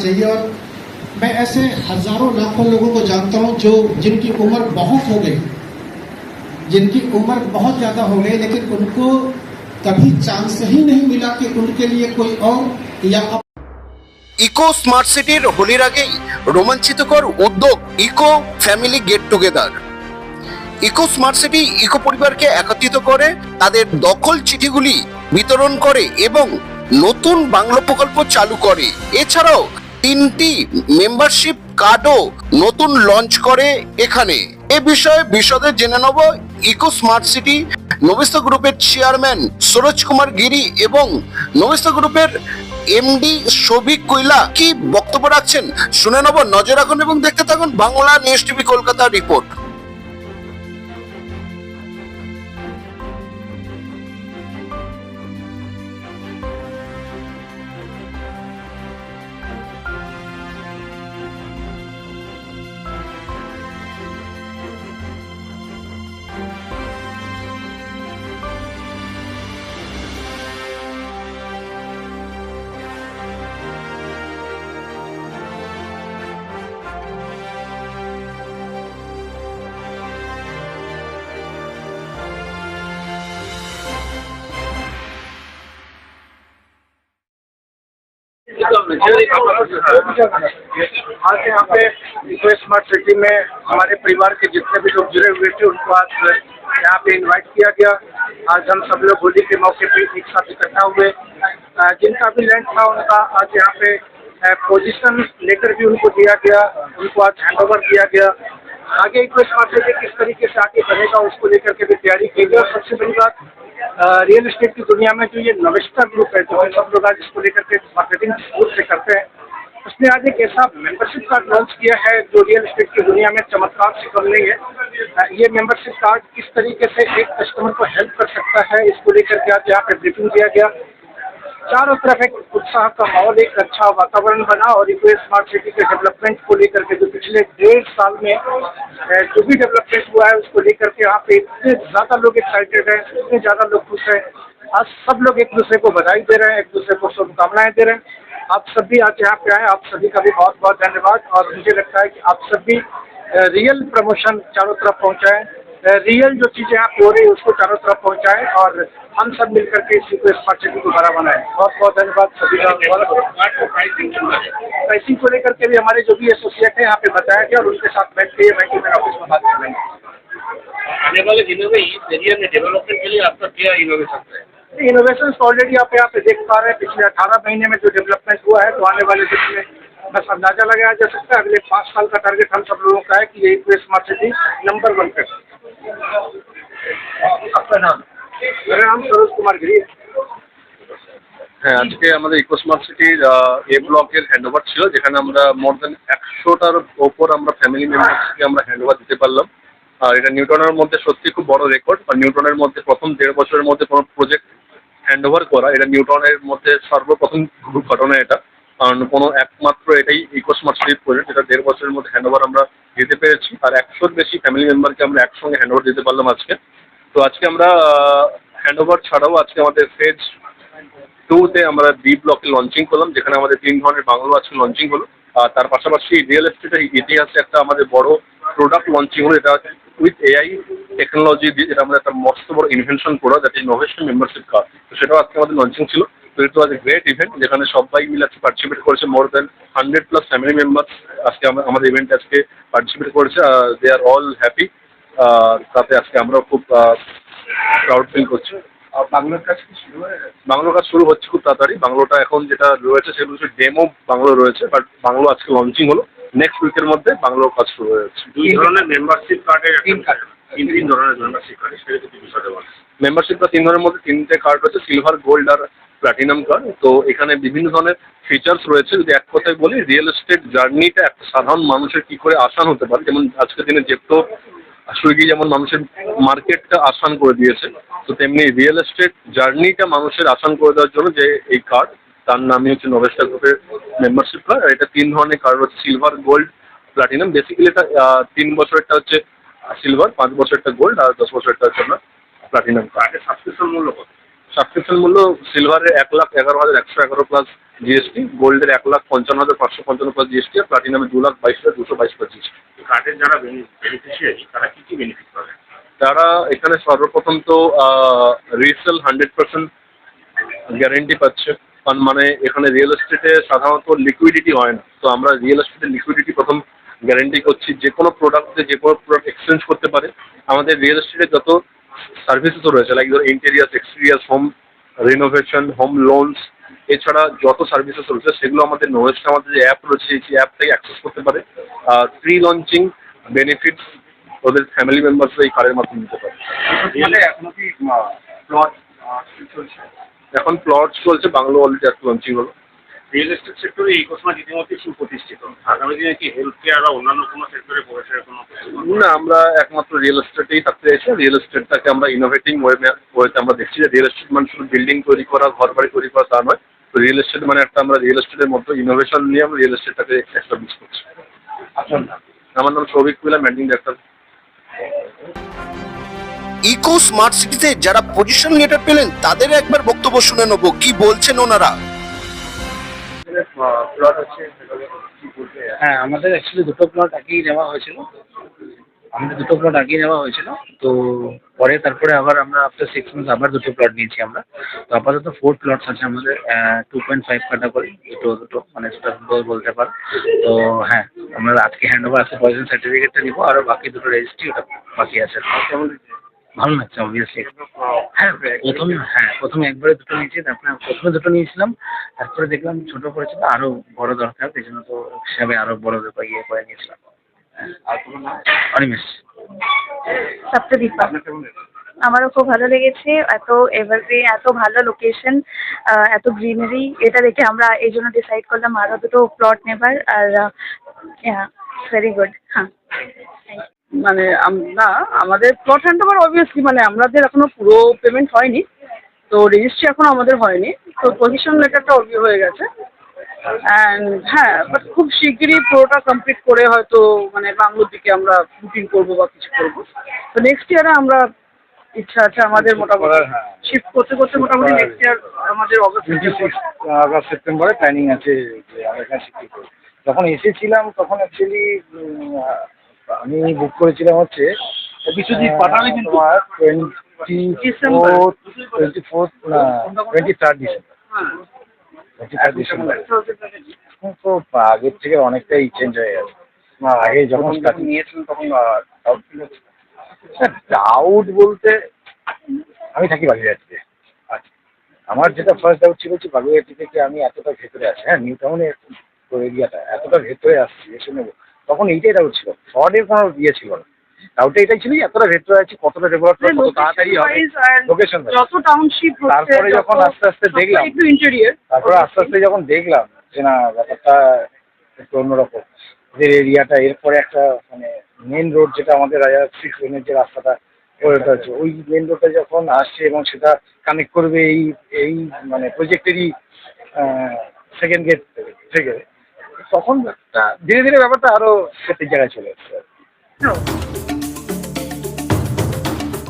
चाहिए और मैं ऐसे हजारों लाखों लोगों को जानता हूं जो जिनकी उम्र बहुत हो गई जिनकी उम्र बहुत ज्यादा हो गई लेकिन उनको कभी चांस ही नहीं मिला कि उनके लिए कोई और या ইকো স্মার্ট সিটির হোলির আগেই রোমাঞ্চিতকর উদ্যোগ eco family get together eco smart city eco পরিবারকে একত্রিত করে তাদের দখল চিঠিগুলি বিতরণ করে এবং নতুন বাংলো প্রকল্প চালু করে এছাড়াও তিনটি মেম্বারশিপ কার্ডও নতুন লঞ্চ করে এখানে। এ বিষয়ে বিশদে জেনে নেব ইকো স্মার্ট সিটি নবিস্ত গ্রুপের চেয়ারম্যান সরোজ কুমার গিরি এবং নবিস্ত গ্রুপের এমডি শোভিক কৈলা কি বক্তব্য রাখছেন, শুনে নেব, নজর রাখুন এবং দেখতে থাকুন Bangla news TV Kolkata report आज यहाँ पे स्मार्ट सिटी में हमारे परिवार के जितने भी लोग जुड़े हुए थे उनको आज यहाँ पे इनवाइट किया गया। आज हम सब लोग होली के मौके पे एक साथ इकट्ठा हुए। जिनका भी लैंड था उनका आज यहाँ पे पोजीशन लेकर भी उनको दिया गया उनको आज हैंड ओवर किया गया। आगे इको स्मार्ट सिटी किस तरीके से आगे बढ़ेगा उसको लेकर के भी तैयारी की गई। और सबसे बड़ी बात रियल एस्टेट की दुनिया में जो ये नविस्ता ग्रुप है, जो सब लोग आज इसको लेकर के मार्केटिंग ग्रुप से करते हैं, उसने आज एक ऐसा मेंबरशिप कार्ड लॉन्च किया है जो रियल एस्टेट की दुनिया में चमत्कार से कम नहीं है। ये मेंबरशिप कार्ड किस तरीके से एक कस्टमर को हेल्प कर सकता है, इसको लेकर के आज यहाँ पे ब्रीफिंग दिया गया। चारों तरफ़ एक उत्साह का माहौल, एक अच्छा वातावरण बना और इको स्मार्ट सिटी के डेवलपमेंट को लेकर के जो पिछले डेढ़ साल में जो भी डेवलपमेंट हुआ है उसको लेकर के यहाँ पे इतने ज़्यादा लोग एक्साइटेड हैं, इतने ज़्यादा लोग खुश हैं। आज सब लोग एक दूसरे को बधाई दे रहे हैं, एक दूसरे को शुभकामनाएँ दे रहे हैं। आप सभी आज यहाँ पे आए, आप सभी का भी बहुत बहुत धन्यवाद और मुझे लगता है कि आप सभी रियल प्रमोशन चारों तरफ़ पहुँचाएँ। रियल जो चीज़ें यहाँ हो रही है उसको चारों तरफ़ पहुँचाएँ और हम सब मिलकर के इसी को स्मार्ट सिटी को बड़ा बनाएँ। बहुत बहुत धन्यवाद सभी का। प्राइसिंग को लेकर के भी हमारे जो भी एसोसिएट है यहाँ पे बताया गया और उनके साथ बैठ के मैं मेरा ऑफ़िस में बात कर लेंगे आने वाले दिनों में इस एरिया में डेवलपमेंट के लिए आपका क्या इनोवेशन है? इनोवेशन ऑलरेडी आप यहाँ पे देख पा रहे हैं। पिछले अठारह महीने में जो डेवलपमेंट हुआ है तो आने वाले दिन में बस अंदाज़ा लगाया जा सकता है। अगले पाँच साल का टारगेट हम सब लोगों का है कि ये स्मार्ट सिटी नंबर वन पे। आपका नाम मेरा नाम सरोज कुमार गिरी है হ্যাঁ আজকে আমাদের ইকোস্মার্ট সিটির এ ব্লকের হ্যান্ডওভার ছিল যেখানে আমরা মোর দেন একশোটার ওপর আমরা ফ্যামিলি মেম্বার্সকে আমরা হ্যান্ডওভার দিতে পারলাম আর এটা নিউটনের মধ্যে সত্যি খুব বড় রেকর্ড আর নিউটনের মধ্যে প্রথম দেড় বছরের মধ্যে কোনো প্রজেক্ট হ্যান্ডওভার করা এটা নিউটনের মধ্যে সর্বপ্রথম ঘটনা এটা কারণ কোনো একমাত্র এটাই ইকোস্মার্ট সিটির প্রজেক্ট যেটা দেড় বছরের মধ্যে হ্যান্ডওভার আমরা দিতে পেরেছি। আর একশোর বেশি ফ্যামিলি মেম্বারকে আমরা একসঙ্গে হ্যান্ডওভার দিতে পারলাম আজকে। তো আজকে আমরা হ্যান্ডওভার ছাড়াও আজকে আমাদের ফেজ টুতে আমরা বি ব্লকে লঞ্চিং করলাম, যেখানে আমাদের তিন ধরনের বাংলো আজকে লঞ্চিং হলো। আর তার পাশাপাশি রিয়েল এস্টেটের ইতিহাসে একটা আমাদের বড় প্রোডাক্ট লঞ্চিং হলো এটা উইথ এআই টেকনোলজি দিয়ে, যেটা আমরা একটা মস্ত বড় ইনভেনশন করা ইজ ইনোভেশন মেম্বারশিপ কার্ড তো সেটাও আজকে আমাদের লঞ্চিং ছিল। ইট ওয়াজ এ গ্রেট ইভেন্ট যেখানে সবাই মিলে আজকে পার্টিসিপেট করেছে more than hundred plus family member আজকে আমাদের ইভেন্ট আজকে পার্টিসিপেট করেছে দে আর অল হ্যাপি তাতে আজকে আমরাও খুব প্রাউড ফিল করছি। বাংলোর কাজ শুরু বাংলোর কাজ শুরু হচ্ছে খুব তাড়াতাড়ি বাংলোটা এখন যেটা রয়েছে সেগুলো হচ্ছে ডেমো বাংলো রয়েছে বাট বাংলো আজকে লঞ্চিং হলো। নেক্সট উইকের মধ্যে বাংলোর কাজ শুরু হয়ে যাচ্ছে। দুই ধরনের মেম্বারশিপ কার্ডের তিন ধরনের মেম্বারশিপ কার্ড সেটা বিষয়টা বলে মেম্বারশিপটা তিন ধরনের মধ্যে তিনটে কার্ড রয়েছে সিলভার গোল্ড আর প্ল্যাটিনাম কার্ড তো এখানে বিভিন্ন ধরনের ফিচার্স রয়েছে। যদি এক কথায় বলি রিয়েল এস্টেট জার্নিটা একটা সাধারণ মানুষের কি করে আসান হতে পারে? যেমন আজকের দিনে জেপ্টো সুইগি যেমন মানুষের মার্কেটটা আসান করে দিয়েছে, তো তেমনি রিয়েল এস্টেট জার্নিটা মানুষের আসান করে দেওয়ার জন্য যে এই কার্ড তার নামই হচ্ছে নভেস্টা গ্রুপের মেম্বারশিপ কার্ড আর এটা তিন ধরনের কার্ড রয়েছে সিলভার গোল্ড প্লাটিনাম বেসিক্যালি এটা তিন বছরেরটা হচ্ছে সিলভার পাঁচ বছরেরটা গোল্ড আর দশ বছরেরটা হচ্ছে আপনার প্লাটিনাম কার্ড কার্ডের সাবস্ক্রিপশন মূল্য কত? সাবস্ক্রিপশন মূল্য সিলভারের এক লাখ এগারো হাজার একশো এগারো প্লাস জিএসটি গোল্ডের এক লাখ পঞ্চান্ন হাজার পাঁচশো পঞ্চান্ন প্লাস জিএসটি আর প্লাটিনামের দু লাখ বাইশ হাজার দুশো বাইশ প্লাস জিএসটি কার্ডের যারা বেনিফিশিয়ারি তারা কি কি বেনিফিট পাবে? তারা এখানে সর্বপ্রথম তো রিসেল হান্ড্রেড পার্সেন্ট গ্যারেন্টি পাচ্ছে। কারণ মানে এখানে রিয়েল এস্টেটে সাধারণত লিকুইডিটি হয় না। তো আমরা রিয়েল এস্টেটের লিকুইডিটি প্রথম গ্যারেন্টি করছি। যে কোনো প্রোডাক্টে যে কোনো প্রোডাক্ট এক্সচেঞ্জ করতে পারে। আমাদের রিয়েল এস্টেটে যত সার্ভিসেসও রয়েছে লাইক ধর interiors exteriors home renovation home loans এছাড়া যত সার্ভিসেস রয়েছে সেগুলো আমাদের নোয়েস্ট আমাদের যে অ্যাপ রয়েছে সেই অ্যাপ থেকে অ্যাক্সেস করতে পারে। প্রি লঞ্চিং বেনিফিটস ওদের ফ্যামিলি মেম্বার্সরা এই কার্ডের মাধ্যমে নিতে পারে। এখনও কি প্লট এখন প্লট চলছে বাংলো অলরেডি একটা লঞ্চিং হলো। রিয়েল এস্টেট সেক্টরে ইকোসমার্ট ইতিমধ্যে সুপ্রতিষ্ঠিত। আগামী দিনে কি হেলথ কেয়ার বা অন্যান্য কোনো সেক্টরে প্রবেশের কোনো না আমরা একমাত্র রিয়েল এস্টেটেই থাকতে চাইছি। রিয়েল এস্টেটটাকে আমরা ইনোভেটিং ওয়েতে আমরা দেখছি যে রিয়েল এস্টেট মানে শুধু বিল্ডিং তৈরি করা ঘর বাড়ি তৈরি করা তা নয়। তো রিয়েল এস্টেট মানে একটা আমরা রিয়েল এস্টেটের মধ্যে ইনোভেশন নিয়ে আমরা রিয়েল এস্টেটটাকে এস্টাবলিশ করছি। আমার নাম Souvik Kuila managing doctor Eco Smart সিটিতে যারা পজিশন লেটার পেলেন তাদের একবার বক্তব্য শুনে নেব। কি বলছেন ওনারা? প্লট আছে কি বলতে হ্যাঁ আমাদের অ্যাকচুয়ালি দুটো প্লট আগেই নেওয়া হয়েছিল। আমাদের দুটো প্লট আগেই নেওয়া হয়েছিল। তো পরে তারপরে আবার আমরা আফটার সিক্স মান্থস আবার দুটো প্লট নিয়েছি আমরা। তো আপাতত ফোর প্লটস আছে আমাদের টু পয়েন্ট ফাইভ কাটা করে দুটো দুটো মানে সেটা বল- বলতে পারো। তো হ্যাঁ আমরা আজকে হ্যান্ড ওভার আছে পয়সন সার্টিফিকেটটা নিবো আর বাকি দুটো রেজিস্ট্রি ওটা বাকি আছে। কেমন ভালো লাগছে অবভিয়াসলি হ্যাঁ প্রথমে হ্যাঁ প্রথমে একবারে দুটো নিয়েছি তারপরে প্রথমে দুটো নিয়েছিলাম তারপরে দেখলাম ছোট পড়েছিল আরও বড় দরকার সেই জন্য তো হিসাবে আরও বড় ব্যাপার ইয়ে করে নিয়েছিলাম। আর তোমার নাম? অনিমেষ। কেমন আমারও খুব ভালো লেগেছে এত এভারগ্রিন এত ভালো লোকেশন এত গ্রিনারি এটা দেখে আমরা এই জন্য ডিসাইড করলাম আরও দুটো প্লট নেবার আর ভেরি গুড হ্যাঁ। মানে না আমাদের প্লট হ্যান্ড ওভার অবভিয়াসলি মানে আমাদের এখনও পুরো পেমেন্ট হয়নি। তো রেজিস্ট্রি এখনও আমাদের হয়নি। তো পজিশন লেটারটা অলরেডি হয়ে গেছে। অ্যান্ড হ্যাঁ বাট খুব শিগগিরই পুরোটা কমপ্লিট করে হয়তো মানে বাংলোর দিকে আমরা বুকিং করব বা কিছু করব। তো নেক্সট ইয়ারে আমরা ইচ্ছা আছে আমাদের মোটামুটি শিফট করতে করতে মোটামুটি নেক্সট ইয়ার আমাদের অগস্ট সেপ্টেম্বরে প্ল্যানিং আছে যে আমরা এখানে শিফট করব। যখন এসেছিলাম তখন অ্যাকচুয়ালি আমি বুক করেছিলাম হচ্ছে বিশ্বজিৎ পাঠালে কিন্তু। তোমার টোয়েন্টি। ফোর্থ টোয়েন্টি ফোর্থ না twenty third December twenty third December তো আগের থেকে অনেকটাই চেঞ্জ হয়ে গেছে। আগে যখন স্টার্টিং নিয়েছিলেন তখন ডাউট বলতে আমি থাকি বাগুইহাটিতে আচ্ছা। আমার যেটা ফার্স্ট ডাউট ছিল যে বাগুইহাটি থেকে আমি এতটা ভেতরে আছি হ্যাঁ নিউ টাউনের এরিয়াটা এতটা ভেতরে আসছি এসে নেব। তখন এইটাই ডাউট ছিল ফ্রডের কোনো ইয়ে ছিল না। ডাউটটা এটাই ছিল এতটা ভেতরে আছি কতটা ডেভেলপ কত তাড়াতাড়ি হবে লোকেশন যত টাউনশিপ তারপরে যখন আস্তে আস্তে দেখলাম। একটু ইন্টেরিয়ার তারপরে আস্তে আস্তে যখন দেখলাম যে না ব্যাপারটা একটু অন্যরকম। যে এরিয়াটা এরপরে একটা মানে মেন রোড যেটা আমাদের রাজা সিক্স লেনের যে রাস্তাটা আছে ওই মেন রোডটা যখন আসছে এবং সেটা কানেক্ট করবে এই এই মানে প্রজেক্টেরই সেকেন্ড গেট থেকে। তখন ধীরে ধীরে ব্যাপারটা আরও ক্ষেত্রের জায়গায় চলে এসছে.